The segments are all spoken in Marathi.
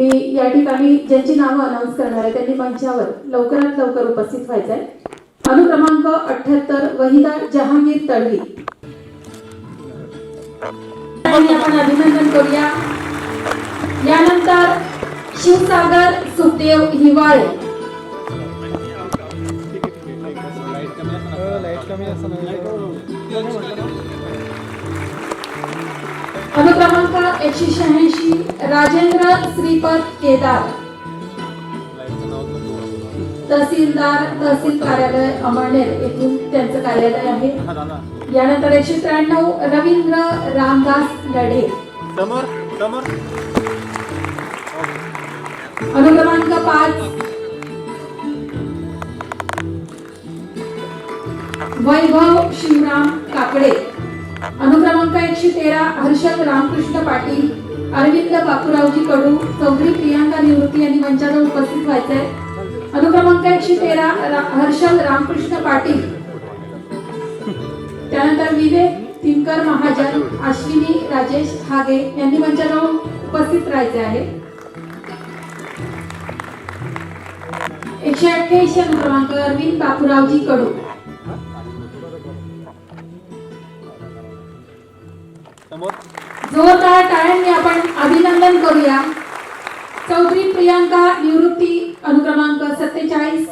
मी या ठिकाणी ज्यांची नावं अनाऊन्स करणार आहे त्यांनी मंचावर लवकरात लवकर उपस्थित व्हायचं आहे. अनुक्रमांक अठ्याहत्तर वहिदा जहांगीर तळवी. आपण अभिनंदन करूया. यानंतर शिवसागर सुखदेव हिवाळे. अनुक्रमांक एकशे शहाऐंशी राजेंद्र श्रीपद केदार. तहसीलदार तहसील कार्यालय अमळनेर येथून त्यांचं कार्यालय आहे. यानंतर एकशे त्र्याण्णव रवींद्र रामदास लढे. अनुक्रमांक पाच. वैभव शिवराम काकडे. अनुक्रमांक एकशे तेरा हर्षद रामकृष्ण पाटील अरविंद बापूरावजी कडू चौधरी प्रियांका निवृत्ती यांनी मंचावर उपस्थित व्हायचं आहे अनुक्रमांक एकशे तेरा रा- हर्षद रामकृष्ण पाटील. त्यानंतर विवेक तिनकर महाजन अश्विनी राजेश हागे यांनी मंचावर उपस्थित राहायचे आहे. एकशे अठ्ठ्याऐंशी अनुक्रमांक अरविंद बापूरावजी कडू. जोरदार टाळ्यांनी आपण अभिनंदन करूया. चौधरी प्रियांका निवृत्ती अनुक्रमांक सत्तेचाळीस.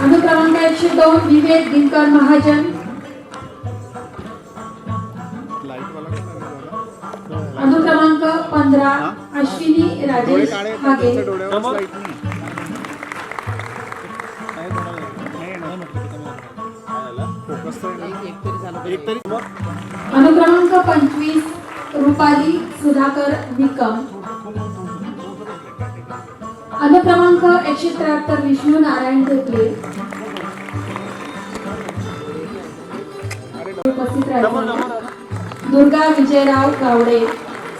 अनुक्रमांक एकशे दोन विवेक दिनकर महाजन. अनुक्रमांक पंधरा अश्विनी राजेश हागे. अनुक्रमांक पंचवीस रुपाली सुधाकर निकम. अनुक्रमांक एकशे त्र्याहत्तर विष्णू नारायण ढेकले उपस्थित समोर दुर्गा विजयराव गावडे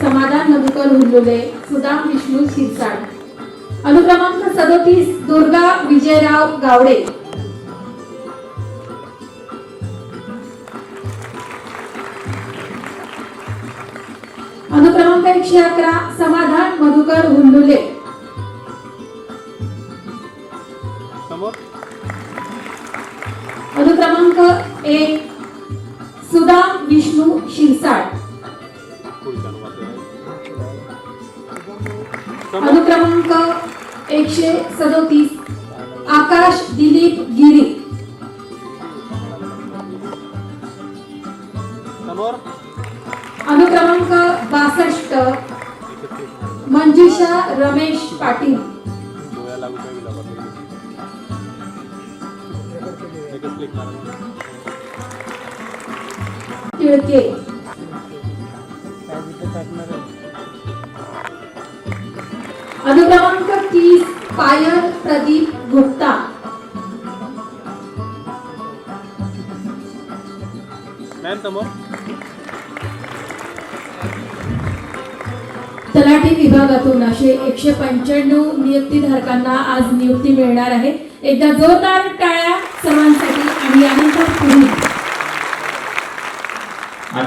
समाधान मधुकर हुल्लुले सुदाम विष्णू शिरसाट अनुक्रमांक सदोतीस दुर्गा विजयराव गावडे. एकशे अकरा समाधान मधुकर समोर. अनुक्रमांक एक सुदाम विष्णू शिरसाट अनुक्रमांक एकशे सदोतीस. टिळके. अनुक्रमांक तीस पायल प्रदीप गुप्ता. तलाठी विभागातून असे एकशे पंच्याण्णव नियुक्तीधारकांना आज नियुक्ती मिळणार आहे. एकदा जोरदार टाळ्या सर्वांसाठी आणि यानंतर पुढील.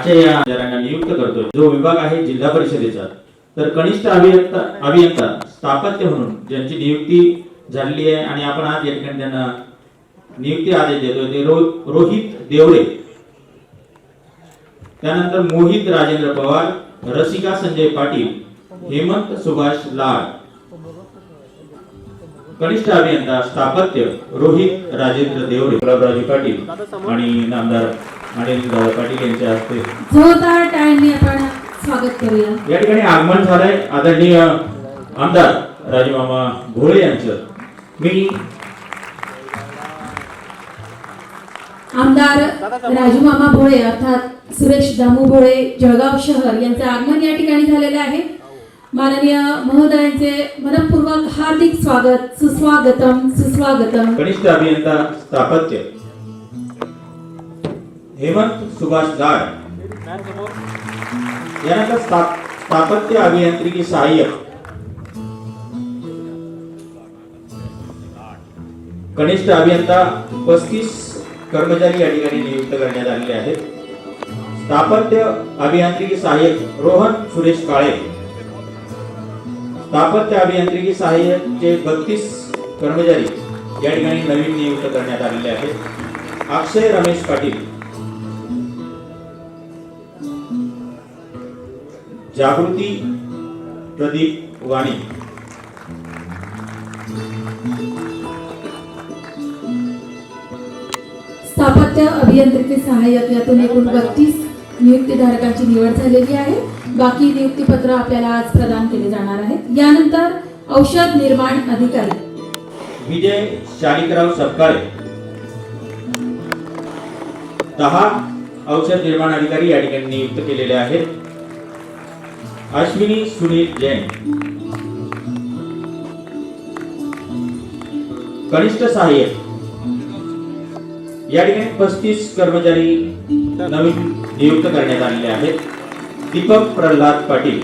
आजच्या या आमदारांना नियुक्त करतोय जो विभाग आहे जिल्हा परिषदेचा. तर कनिष्ठ अभियंता अभियंता स्थापत्य म्हणून ज्यांची नियुक्ती झालेली आहे आणि आपण आज या ठिकाणी त्यांना नियुक्ती आदेश देतोय ते रो- रोहित देवळे त्यानंतर मोहित राजेंद्र पवार रसिका संजय पाटील हेमंत सुभाष लाड. कनिष्ठ अभियंता स्थापत्य रोहित राजेंद्र देवळे गुलाबरावजी पाटील आणि नामदार अनिल दादा पाटील यांच्या हस्ते. जोरदार टाळ्यांनी आपण स्वागत करूया. या ठिकाणी आगमन झालंय. आदरणीय आमदार राजमामा भोळे यांचं. मी आमदार राजूमामा भोळे अर्थात सुरेश दामू भोळे जळगाव शहर यांचे आगमन या ठिकाणी झालेले आहे. माननीय महोदयांचे मनपूर्वक हार्दिक स्वागत सुस्वागतम सुस्वागतम. कनिष्ठ अभियंता स्थापत्य. हेमंत सुभाष जाड यानंतर स्थापत्य अभियांत्रिकी सहाय्यक. कनिष्ठ अभियंता पस्तीस कर्मचारी या ठिकाणी नियुक्त करण्यात आलेले आहेत. स्थापत्य अभियांत्रिकी सहाय्यक रोहन सुरेश काळे. स्थापत्य अभियांत्रिकी सहाय्यकचे बत्तीस कर्मचारी या ठिकाणी नवीन नियुक्त करण्यात आलेले आहेत. अक्षय रमेश पाटील. जागृती प्रदीप वाणी. स्थापत्य अभियांत्रिकी सहाय्यक यातून एकूण बत्तीस नियुक्तीधारकांची निवड झालेली आहे. बाकी नियुक्तीपत्र आपल्याला आज प्रदान केले जाणार आहेत. यानंतर औषध निर्माण अधिकारी. विजय शालिकराव सपकाळे. दहा औषध निर्माण अधिकारी या ठिकाणी नियुक्त केलेले आहेत. अश्विनी सुनील जैन। कनिष्ठ सहाय्यक। या ठिकाणी पस्तीस कर्मचारी नवीन नियुक्त करण्यात आलेले आहेत. दीपक प्रल्हाद पाटील।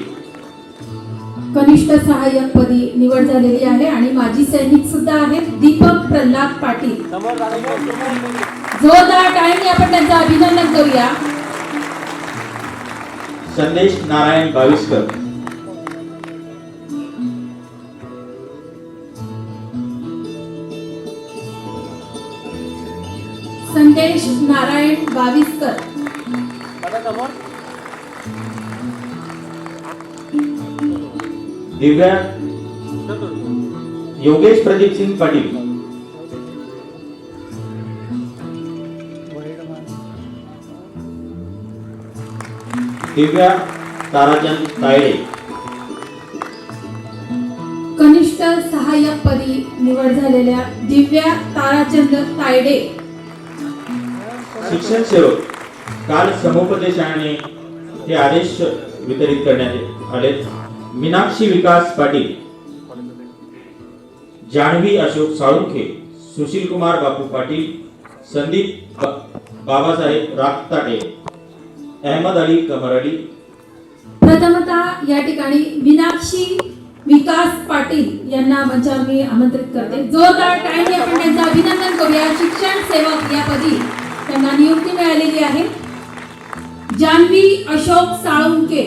कनिष्ठ सहाय्यक पदी निवड झालेली आहे आणि माजी सैनिक सुद्धा आहेत. दीपक प्रल्हाद पाटील। जोरदार टाळ्यांनी आपण त्यांचं अभिनंदन करूया. संदेश नारायण बाविस्कर संदेश नारायण बाविस्कर दिव्या योगेश प्रदीप सिंग पाटील. दिव्या ताराचंद तायडे. कनिष्ठ सहाय्यक पदी निवड झालेल्या दिव्या ताराचंद तायडे. शिक्षण सेवक काल समुपदेशाने हे आदेश वितरित करण्यात आले. मीनाक्षी विकास पाटील जान्हवी अशोक साळुंखे सुशील कुमार बापू पाटील संदीप बाबासाहेब राखताटे अहमद अली कमर अली प्रथमतः या ठिकाणी मीनाक्षी विकास पाटील यांना मंचावर मी आमंत्रित करते. जोरदार टाळ्यांनी आपण त्यांचं अभिनंदन करूया. शिक्षण सेवक या पदी त्यांना नियुक्ती मिळालेली आहे. जान्हवी अशोक साळुंके.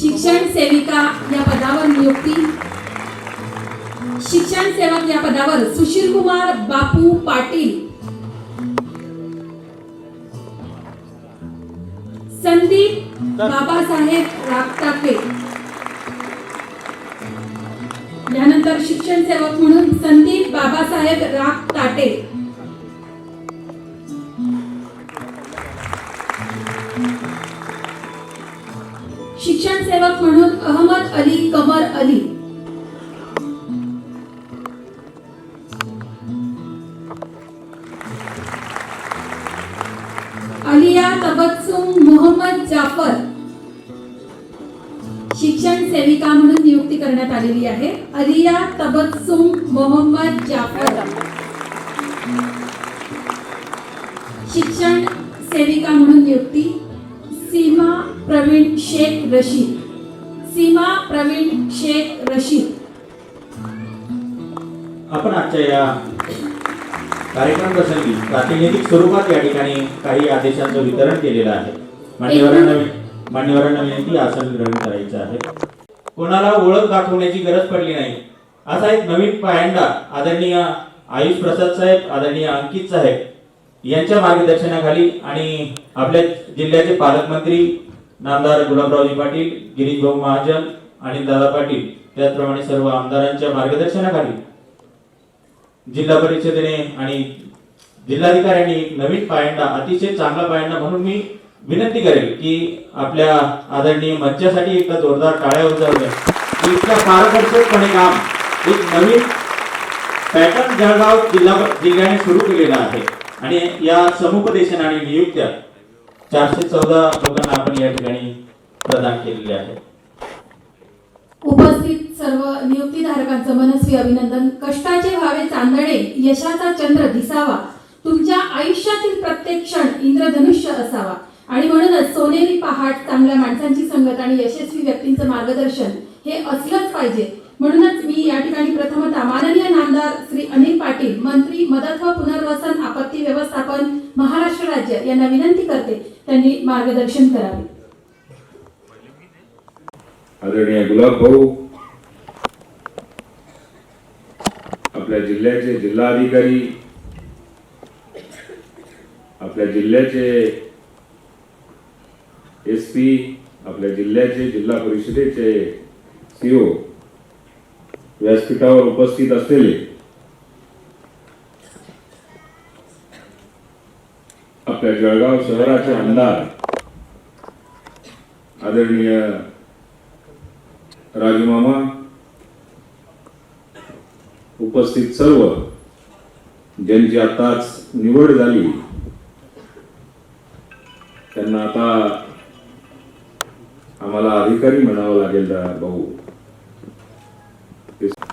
शिक्षण सेविका या पदावर नियुक्ती. शिक्षण सेवक या पदावर सुशील कुमार बापू पाटील. संदीप बाबासाहेब रागटाके. यानंतर शिक्षण सेवक म्हणून संदीप बाबासाहेब राग ताटे शिक्षण सेवक म्हणून अहमद अली कमर अली. आलेली आहे. अलिया तबत्सुम मोहम्मद जाफर. शिक्षण सेविका म्हणून नियुक्ती. सीमा प्रवीण शेख रशीद. सीमा प्रवीण शेख रशीद. आपण आजच्या या कार्यक्रम प्रसंगी प्रातिनिधिक स्वरूपात या ठिकाणी काही आदेशांचं वितरण केलेलं आहे. मान्यवरांना मान्यवरांना विनंती आसन ग्रहण करायचं आहे. कोणाला ओळख दाखवण्याची गरज पडली नाही. असा एक नवीन पायंडा आदरणीय आयुष प्रसाद साहेब आदरणीय अंकित साहेब यांच्या मार्गदर्शनाखाली आणि आपल्या जिल्ह्याचे पालकमंत्री नामदार गुलाबरावजी पाटील गिरीश भाऊ महाजन आणि दादा पाटील त्याचप्रमाणे सर्व आमदारांच्या मार्गदर्शनाखाली जिल्हा परिषदेने आणि जिल्हाधिकाऱ्यांनी एक नवीन पायंडा अतिशय चांगला पायंडा म्हणून मी विनंती करेल की आपल्या आदरणीय मंचासाठी एकदा जोरदार टाळ्या उजावल्या की इतकं पारदर्शकपणे काम. एक नवीन पॅटर्न जळगाव जिल्हा जिल्ह्याने सुरू केलेला आहे. आणि या समुपदेशन आणि नियुक्त्या चारशे चौदा लोकांना आपण या ठिकाणी प्रदान केलेले आहे. उपस्थित सर्व नियुक्तीधारकांचं मनस्वी अभिनंदन. कष्टाचे व्हावे चांदणे यशाचा चंद्र दिसावा. तुमच्या आयुष्यातील प्रत्येक क्षण इंद्रधनुष्य असावा. आणि म्हणूनच सोनेरी पहाट चांगल्या माणसांची संगत आणि यशस्वी व्यक्तींचं मार्गदर्शन हे असलंच पाहिजे. म्हणूनच मी या ठिकाणी प्रथमतः माननीय नामदार श्री अनिल पाटील मंत्री मदत व पुनर्वसन आपत्ती व्यवस्थापन महाराष्ट्र राज्य यांना विनंती करते. त्यांनी मार्गदर्शन करावे. आदरणीय गुलाब भाऊ आपल्या जिल्ह्याचे जिल्हाधिकारी आपल्या जिल्ह्याचे एस पी आपल्या जिल्ह्याचे जिल्हा परिषदेचे सीओ व्यासपीठावर उपस्थित असलेले आपल्या जळगाव शहराचे आमदार आदरणीय राजमामा उपस्थित सर्व ज्यांची आताच निवड झाली त्यांना आता आम्हाला अधिकारी म्हणावं लागेल भाऊ.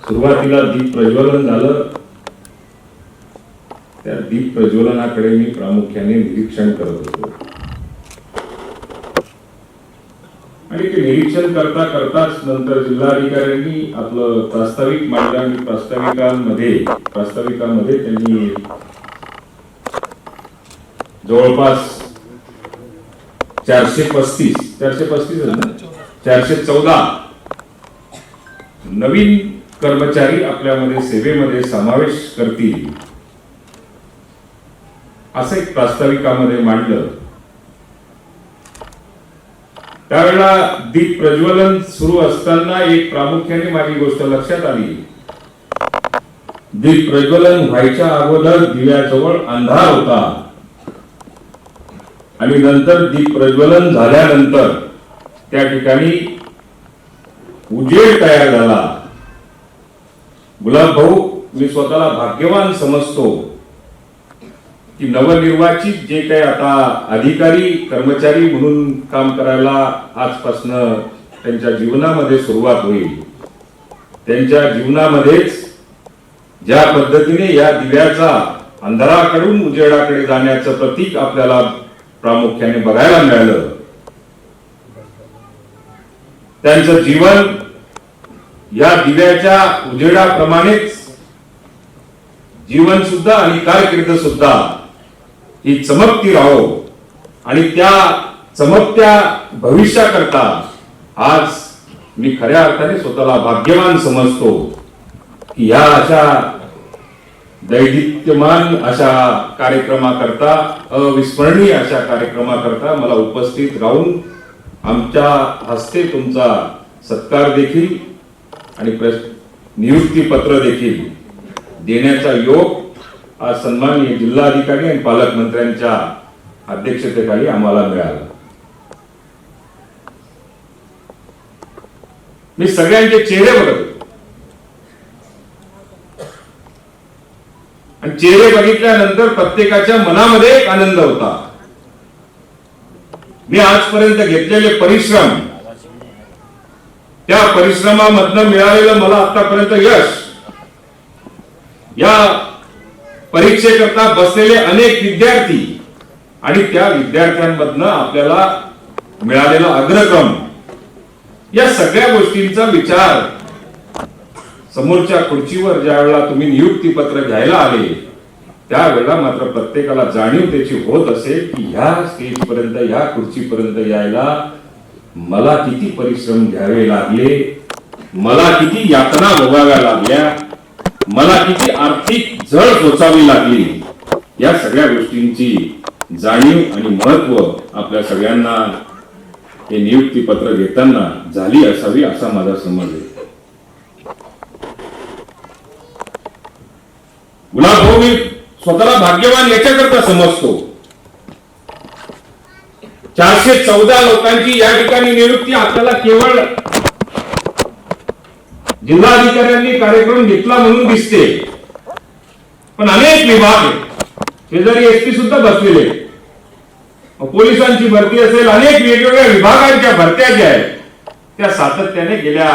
सुरुवातीला दीप प्रज्वलन झालं. त्या दीप प्रज्वलनाकडे मी प्रामुख्याने निरीक्षण करत होतो. आणि ते निरीक्षण करता करताच नंतर जिल्हाधिकाऱ्यांनी आपलं प्रास्ताविक मांडलं आणि प्रास्ताविकांमध्ये प्रास्ताविकांमध्ये त्यांनी जवळपास चारशे पस्तीस. चारशे पस्तीस चारशे चौदा. नवीन कर्मचारी आपल्यामध्ये सेवेमध्ये समावेश करतील. असं एक प्रास्ताविकामध्ये मांडलं. त्यावेळेला दीप प्रज्वलन सुरू असताना एक प्रामुख्याने माझी गोष्ट लक्षात आली. दीप प्रज्वलन व्हायच्या अगोदर दिव्याजवळ अंधार होता. आणि नंतर दीप प्रज्वलन झाल्यानंतर त्या ठिकाणी उजेड तयार झाला. गुलाब भाऊ मी स्वतःला भाग्यवान समजतो की नवनिर्वाचित जे काही आता अधिकारी कर्मचारी म्हणून काम करायला आजपासनं त्यांच्या जीवनामध्ये सुरुवात होईल. त्यांच्या जीवनामध्येच ज्या पद्धतीने या दिव्याचा अंधाराकडून उजेडाकडे जाण्याचं प्रतीक आपल्याला प्रामुख्याने बघायला मिळालं. त्यांचं जीवन या दिव्याच्या उजेडाप्रमाणेच जीवन सुद्धा आणि कारकीर्द सुद्धा ही चमकती राहो आणि त्या चमकत्या भविष्याकरता आज मी खऱ्या अर्थाने स्वतःला भाग्यवान समजतो की ह्या अशा दैदित्यमान अशा कार्यक्रमाकरता अविस्मरणीय अशा कार्यक्रमाकरता मला उपस्थित राहून आमच्या हस्ते तुमचा सत्कार देखील आणि प्रस- नियुक्ती पत्र देखील देण्याचा योग आज सन्माननीय जिल्हाधिकारी आणि पालकमंत्र्यांच्या अध्यक्षतेखाली आम्हाला मिळाला. मी सगळ्यांचे चेहरे बघत आणि चेहरे बघितल्यानंतर प्रत्येकाच्या मनामध्ये एक आनंद होता. मी आजपर्यंत घेतलेले परिश्रम त्या परिश्रमामधनं मिळालेलं मला आतापर्यंत यश या परीक्षेकरता बसलेले अनेक विद्यार्थी आणि त्या विद्यार्थ्यांमधनं आपल्याला मिळालेला अग्रक्रम या सगळ्या गोष्टींचा विचार समोरच्या खुर्चीवर ज्या वेळेला तुम्ही नियुक्ती पत्र घ्यायला आले त्यावेळेला मात्र प्रत्येकाला जाणीव त्याची होत असेल की ह्या स्टेज पर्यंत ह्या खुर्चीपर्यंत यायला मला किती परिश्रम घ्यावे लागले मला किती यातना भोगाव्या लागल्या मला किती आर्थिक झळ सोचावी लागली या सगळ्या गोष्टींची जाणीव आणि महत्त्व आपल्या सगळ्यांना हे नियुक्ती पत्र घेताना झाली असावी असा माझा समज आहे. गुलाबभाऊ मी स्वतःला भाग्यवान याच्याकरता समजतो. चारशे चौदा लोकांची या ठिकाणी निवृत्ती आपल्याला केवळ जिल्हाधिकाऱ्यांनी कार्यक्रम घेतला म्हणून दिसते. पण अनेक विभाग शेजारी एसटी सुद्धा बसलेले पोलिसांची भरती असेल अनेक वेगवेगळ्या विभागांच्या भरत्या ज्या आहेत त्या सातत्याने गेल्या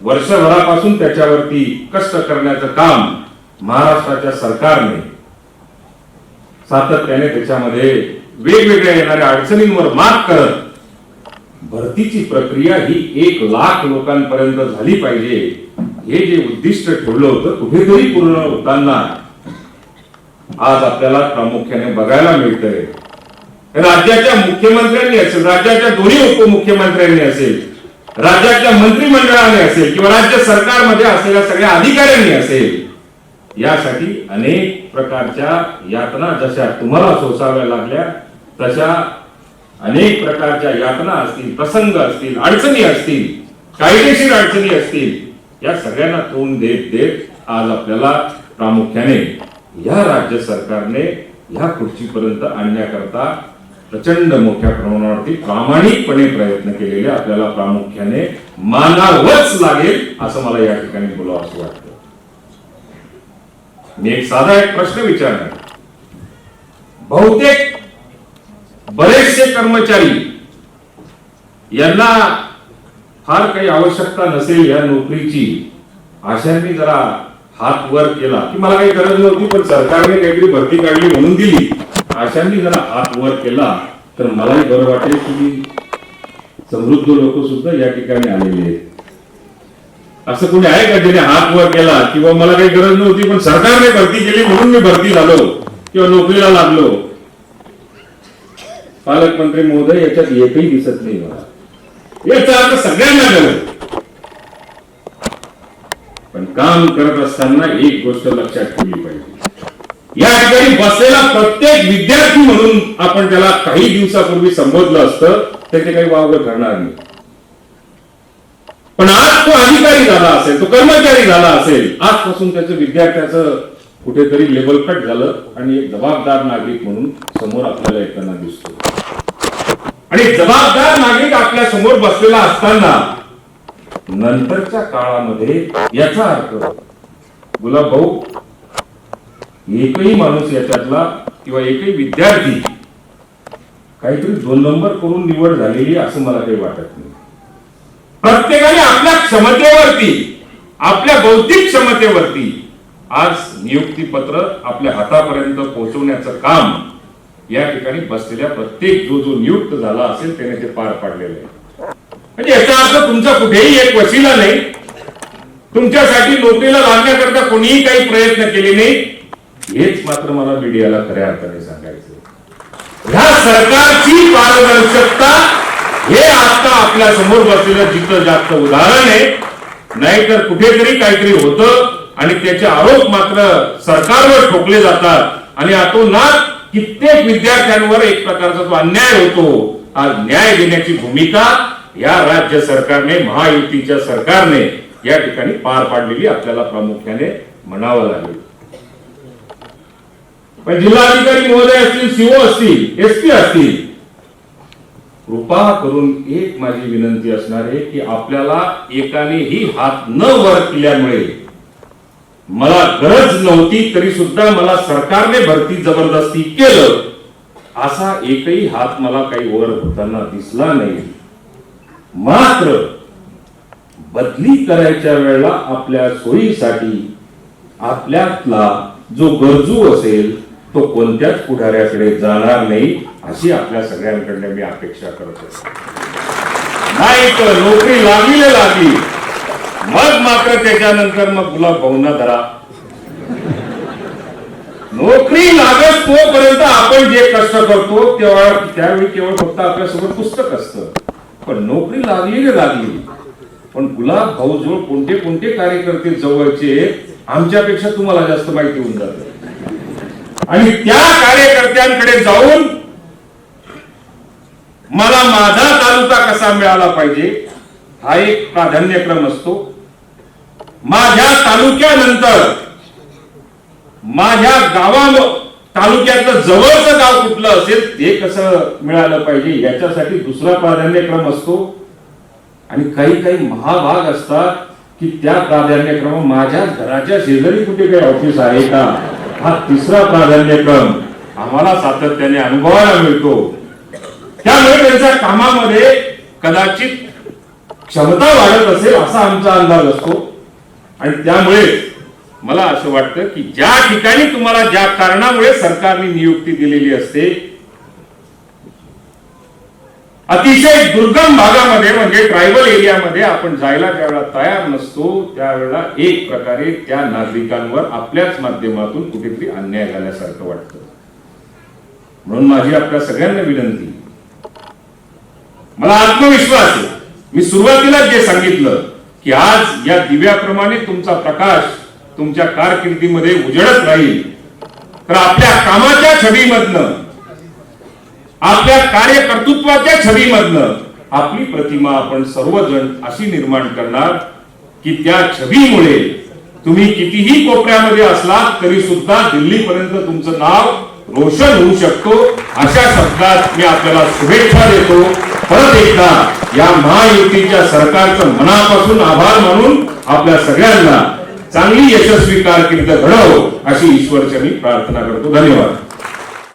वर्षभरापासून त्याच्यावरती कष्ट करण्याचं काम महाराष्ट्राच्या सरकारने सातत्याने त्याच्यामध्ये वेगवेगळ्या येणाऱ्या अडचणींवर मात करत भरतीची प्रक्रिया ही एक लाख लोकांपर्यंत झाली पाहिजे. हे जे उद्दिष्ट ठेवलं होतं कुठेतरी पूर्ण होताना आज आपल्याला प्रामुख्याने बघायला मिळतंय. राज्याच्या मुख्यमंत्र्यांनी असेल राज्याच्या दोन्ही उपमुख्यमंत्र्यांनी असेल राज्याच्या मंत्रिमंडळाने असेल किंवा राज्य सरकारमध्ये असलेल्या सगळ्या अधिकाऱ्यांनी असेल यासाठी अनेक प्रकारच्या यातना जशा तुम्हाला सोसाव्या लागल्या तशा अनेक प्रकारच्या यातना असतील प्रसंग असतील अडचणी असतील कायदेशीर अडचणी असतील या सगळ्यांना तोंड देत देत आज आपल्याला प्रामुख्याने या राज्य सरकारने या खुर्चीपर्यंत आणण्याकरता प्रचंड मोठ्या प्रमाणावरती प्रामाणिकपणे प्रयत्न केलेले आपल्याला प्रामुख्याने मानावंच लागेल असं मला या ठिकाणी बोलावं असं वाटतं. मी एक साधा एक प्रश्न विचारला बहुतेक बरेचसे कर्मचारी यांना फार काही आवश्यकता नसेल या नोकरीची. अशांनी जरा हात वर केला. की मला काही गरज नव्हती पण सरकारने काहीतरी भरती काढली म्हणून दिली. अशांनी जरा हात वर केला. तर मलाही बरं वाटेल की समृद्ध लोक सुद्धा या ठिकाणी आलेले आहेत. असं कोणी आहे का ज्याने हात वर केला किंवा मला काही गरज नव्हती पण सरकारने भरती केली म्हणून मी भरती झालो किंवा नोकरीला लागलो? पालकमंत्री महोदय याच्यात एकही दिसत नाही मला. याचा अर्थ सगळ्यांना गरज पण काम करत असताना एक गोष्ट लक्षात ठेवली पाहिजे. या ठिकाणी बसलेला प्रत्येक विद्यार्थी म्हणून आपण त्याला काही दिवसापूर्वी संबोधलं असतं तर ते काही वावगं ठरणार नाही. पण आज तो अधिकारी झाला असेल तो कर्मचारी झाला असेल आजपासून त्याचं विद्यार्थ्याचं कुठेतरी लेबल कट झालं आणि एक जबाबदार नागरिक म्हणून समोर आपल्याला येताना दिसतो. आणि जबाबदार नागरिक आपल्यासमोर बसलेला असताना नंतरच्या काळामध्ये याचा अर्थ गुलाब भाऊ एकही माणूस याच्यातला किंवा एकही विद्यार्थी काहीतरी दोन नंबर करून निवड झालेली असं मला काही वाटत नाही. आपल्या क्षमतेवरती आपल्या बौद्धिक क्षमतेवरती आज नियुक्ती पत्र आपल्या हातापर्यंत पोहोचवण्याचं काम या ठिकाणी बसलेल्या प्रत्येक जो जो नियुक्त झाला असेल त्याने ते पार पाडलेलं आहे. म्हणजे याचा अर्थ तुमचा कुठेही एक वसिला नाही. तुमच्यासाठी नोकरीला लागण्याकरता कोणीही काही प्रयत्न केले नाही. हेच मात्र मला मीडियाला खऱ्या अर्थाने सांगायचं ह्या सरकारची पारदर्शकता हे आता आपल्यासमोर बसलेलं जिथं जास्त उदाहरण आहे नाहीतर कुठेतरी काहीतरी होतं आणि त्याचे आरोप मात्र सरकारवर ठोकले जातात. आणि आतोनात कित्येक विद्यार्थ्यांवर एक प्रकारचा जो अन्याय होतो आज न्याय देण्याची भूमिका या राज्य सरकारने महायुतीच्या सरकारने या ठिकाणी पार पाडलेली आपल्याला प्रामुख्याने म्हणावं लागेल. पण जिल्हाधिकारी महोदय असतील सीओ असतील एसपी असतील कृपा करून एक माझी विनंती असणार आहे की आपल्याला एकानेही हात न वर केल्यामुळे मला गरज नव्हती तरी सुद्धा मला सरकारने भरती जबरदस्ती केलं असा एकही हात मला काही वर होताना दिसला नाही. मात्र बदली करायच्या वेळेला आपल्या सोयीसाठी आपल्यातला जो गरजू असेल तो कोणत्याच पुढाऱ्याकडे जाणार नाही. अशी आपल्या सगळ्यांकडनं मी अपेक्षा करतो नाही तर नोकरी लागली लागली. मग मात्र त्याच्यानंतर मग गुलाब भाऊंना धरा. नोकरी लागत तोपर्यंत आपण जे कष्ट करतो तेव्हा त्यावेळी केवळ फक्त आपल्यासोबत पुस्तक असतं. पण नोकरी लागली लागली. पण गुलाब भाऊ जवळ कोणते कोणते कार्यकर्ते जवळचे आमच्यापेक्षा तुम्हाला जास्त माहिती होऊन जाते. आणि त्या कार्यकर्त्यांकडे जाऊन मला माझा तालुका कसा मिळाला पाहिजे हा एक प्राधान्यक्रम असतो. माझ्या तालुक्यानंतर माझ्या गावा तालुक्यातलं जवळचं गाव कुठलं असेल ते कसं मिळालं पाहिजे याच्यासाठी दुसरा प्राधान्यक्रम असतो. आणि काही काही महाभाग असतात की त्या प्राधान्यक्रम माझ्या घराच्या शेजारी कुठे काही ऑफिस आहे का? हा तिसरा प्राधान्यक्रम आम्हाला सातत्याने अनुभवायला मिळतो. त्यामुळे त्यांच्या कामामध्ये कदाचित क्षमता वाढत असेल असा आमचा अंदाज असतो. आणि त्यामुळे मला असं वाटतं की ज्या ठिकाणी तुम्हाला ज्या कारणामुळे सरकारने नियुक्ती दिलेली असते अतिशय दुर्गम भागामध्ये म्हणजे ट्रायबल एरियामध्ये आपण जायला ज्यावेळेला तयार नसतो त्यावेळेला एक प्रकारे त्या नागरिकांवर आपल्याच माध्यमातून कुठेतरी अन्याय झाल्यासारखं वाटतं. म्हणून माझी आपल्या सगळ्यांना विनंती मला आत्मविश्वास आहे. मी सुरुवातीला जे सांगितलं की आज या दिव्याप्रमाणे तुमचा प्रकाश तुमच्या कारकिर्दीमध्ये उजळत राहील. तर आपल्या कामाच्या छबीमधनं आपल्या कार्यकर्तृत्वाच्या छबीमधनं आपली प्रतिमा आपण सर्वजण अशी निर्माण करणार की त्या छबीमुळे तुम्ही कितीही कोपऱ्यामध्ये असलात तरी सुद्धा दिल्लीपर्यंत तुमचं नाव रोशन होऊ शकतो. अशा शब्दात मी आपल्याला शुभेच्छा देतो. परत एकदा या महायुतीच्या सरकारचं मनापासून आभार मानून आपल्या सगळ्यांना चांगली यशस्वी कारकिर्द घडव अशी ईश्वरच्या मी प्रार्थना करतो. धन्यवाद.